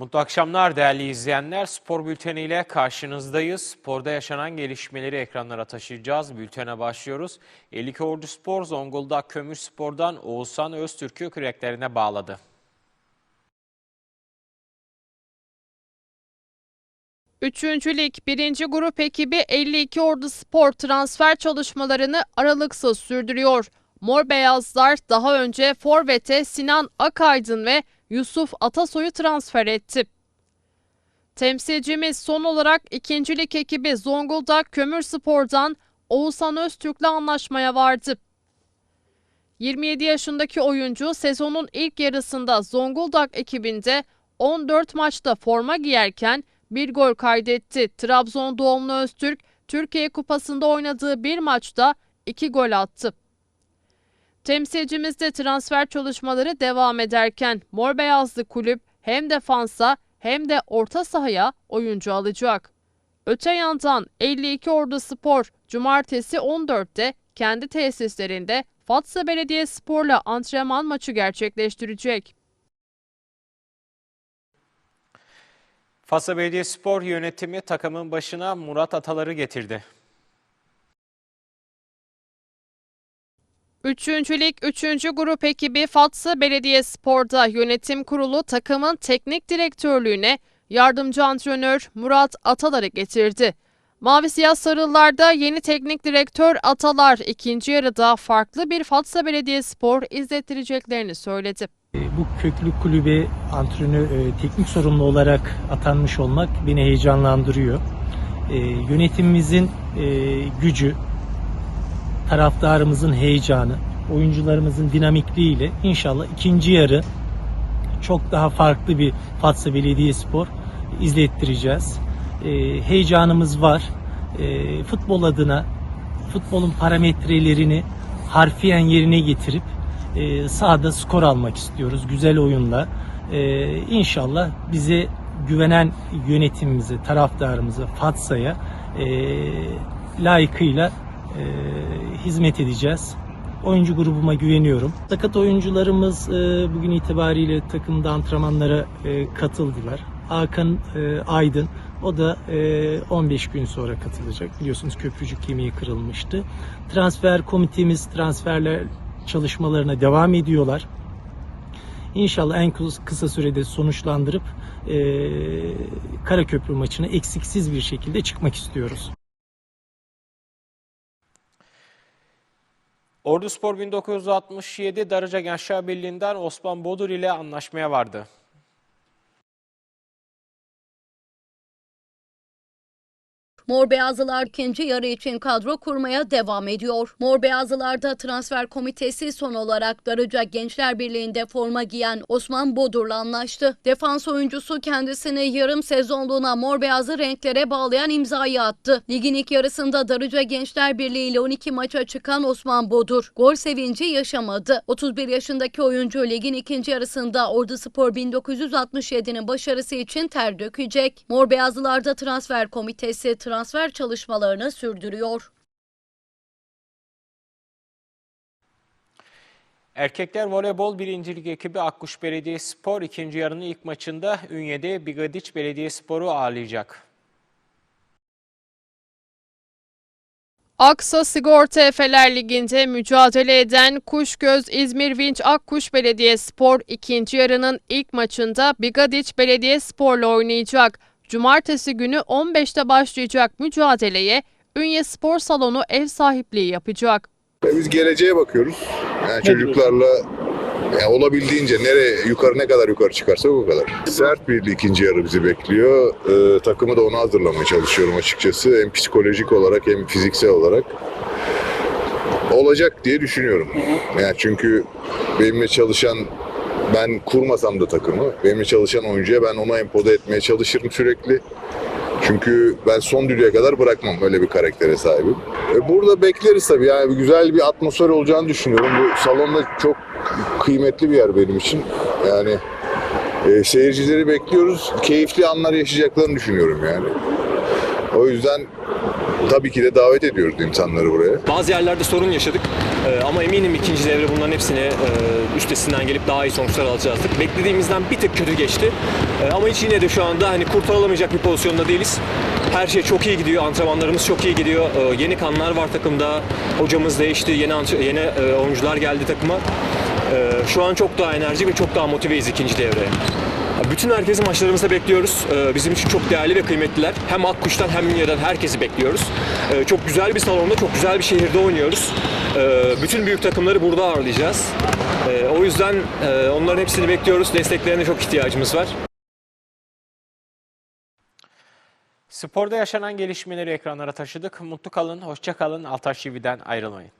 Mutlu akşamlar değerli izleyenler. Spor bülteniyle karşınızdayız. Sporda yaşanan gelişmeleri ekranlara taşıyacağız. Bültene başlıyoruz. 52 Ordu Spor Zonguldak Kömür Spor'dan Oğuzhan Öztürk'ü küreklerine bağladı. Üçüncü Lig 1. Grup ekibi 52 Ordu Spor transfer çalışmalarını aralıksız sürdürüyor. Mor Beyazlar daha önce Forvet'e Sinan Akaydın ve Yusuf Atasoy'u transfer etti. Temsilcimiz son olarak 2. Lig ekibi Zonguldak Kömürspor'dan Oğuzhan Öztürk'le anlaşmaya vardı. 27 yaşındaki oyuncu sezonun ilk yarısında Zonguldak ekibinde 14 maçta forma giyerken bir gol kaydetti. Trabzon doğumlu Öztürk, Türkiye Kupası'nda oynadığı bir maçta iki gol attı. Temsilcimizde transfer çalışmaları devam ederken Mor Beyazlı kulüp hem defansa hem de orta sahaya oyuncu alacak. Öte yandan 52 Ordu Spor cumartesi 14'te kendi tesislerinde Fatsa Belediyespor'la antrenman maçı gerçekleştirecek. Fasa Belediyespor yönetimi takımın başına Murat Atalar'ı getirdi. Üçüncü Lig 3. Grup ekibi Fatsa Belediyespor'da yönetim kurulu takımın teknik direktörlüğüne yardımcı antrenör Murat Atalar'ı getirdi. Mavi Siyah Sarılar'da yeni teknik direktör Atalar ikinci yarıda farklı bir Fatsa Belediyespor izlettireceklerini söyledi. E, Bu köklü kulübe antrenör, e, teknik sorumlu olarak atanmış olmak beni heyecanlandırıyor. E, yönetimimizin e, gücü, taraftarımızın heyecanı, oyuncularımızın dinamikliğiyle inşallah ikinci yarı çok daha farklı bir Fatsa Belediyespor izlettireceğiz. E, heyecanımız var. E, futbol adına futbolun parametrelerini harfiyen yerine getirip e, sahada skor almak istiyoruz. Güzel oyunla. E, inşallah bize güvenen yönetimimize, taraftarımıza, Fatsa'ya e, layıkıyla e, hizmet edeceğiz. Oyuncu grubuma güveniyorum. Sakat oyuncularımız e, bugün itibariyle takımda antrenmanlara e, katıldılar. Hakan e, Aydın o da e, 15 gün sonra katılacak. Biliyorsunuz köprücük kemiği kırılmıştı. Transfer komitemiz transferler çalışmalarına devam ediyorlar. İnşallah en kısa- sürede sonuçlandırıp e, Karaköprü maçına eksiksiz bir şekilde çıkmak istiyoruz. Ordu Spor 1967 Darıca Gençler Birliği'nden Osman Bodur ile anlaşmaya vardı. Mor Beyazlılar ikinci yarı için kadro kurmaya devam ediyor. Mor Beyazlılar'da transfer komitesi son olarak Darıca Gençler Birliği'nde forma giyen Osman Bodur'la anlaştı. Defans oyuncusu kendisini yarım sezonluğuna mor beyazlı renklere bağlayan imzayı attı. Ligin ilk yarısında Darıca Gençler Birliği ile 12 maça çıkan Osman Bodur gol sevinci yaşamadı. 31 yaşındaki oyuncu ligin ikinci yarısında Ordu Spor 1967'nin başarısı için ter dökecek. Mor Beyazlılar'da transfer komitesi transfer çalışmalarını sürdürüyor. Erkekler Voleybol 1. Lig ekibi Akkuş Belediyespor ikinci yarının ilk maçında Ünye'de Bigadiç Belediyespor'u ağırlayacak. Aksa Sigorta Efeler Ligi'nde mücadele eden Kuşgöz İzmir Vinç Akkuş Belediyespor ikinci yarının ilk maçında Bigadiç Belediyespor'la oynayacak. Cumartesi günü 15'te başlayacak mücadeleye Ünye Spor Salonu ev sahipliği yapacak. Ya Biz geleceğe bakıyoruz. Yani çocuklarla ya olabildiğince nereye yukarı ne kadar yukarı çıkarsak o kadar. Sert bir ikinci yarı bizi bekliyor. Ee, takımı da ona hazırlamaya çalışıyorum açıkçası. Hem psikolojik olarak hem fiziksel olarak. Olacak diye düşünüyorum. Yani çünkü benimle çalışan ben kurmasam da takımı, benimle çalışan oyuncuya ben onu empoze etmeye çalışırım sürekli. Çünkü ben son düdüğe kadar bırakmam öyle bir karaktere sahibim. E, Burada bekleriz tabii yani güzel bir atmosfer olacağını düşünüyorum. Bu salonda çok kıymetli bir yer benim için. Yani e, seyircileri bekliyoruz. Keyifli anlar yaşayacaklarını düşünüyorum yani. O yüzden tabii ki de davet ediyoruz insanları buraya. Bazı yerlerde sorun yaşadık Ee, ama eminim ikinci devre bunların hepsini e, üstesinden gelip daha iyi sonuçlar alacağızdık. Beklediğimizden bir tık kötü geçti Ee, ama hiç yine de şu anda hani kurtarılamayacak bir pozisyonda değiliz. Her şey çok iyi gidiyor, antrenmanlarımız çok iyi gidiyor. Ee, yeni kanlar var takımda, hocamız değişti, yeni yeni e, oyuncular geldi takıma. Ee, şu an çok daha enerji ve çok daha motiveyiz ikinci devreye. Bütün herkesi maçlarımızda bekliyoruz. Ee, Bizim için çok değerli ve kıymetliler. Hem Akkuş'tan hem Minya'dan herkesi bekliyoruz. Ee, Çok güzel bir salonda, çok güzel bir şehirde oynuyoruz. Ee, Bütün büyük takımları burada ağırlayacağız. O yüzden e, onların hepsini bekliyoruz. Desteklerine çok ihtiyacımız var. Sporda yaşanan gelişmeleri ekranlara taşıdık. Mutlu kalın, hoşça kalın. Altaş TV'den ayrılmayın.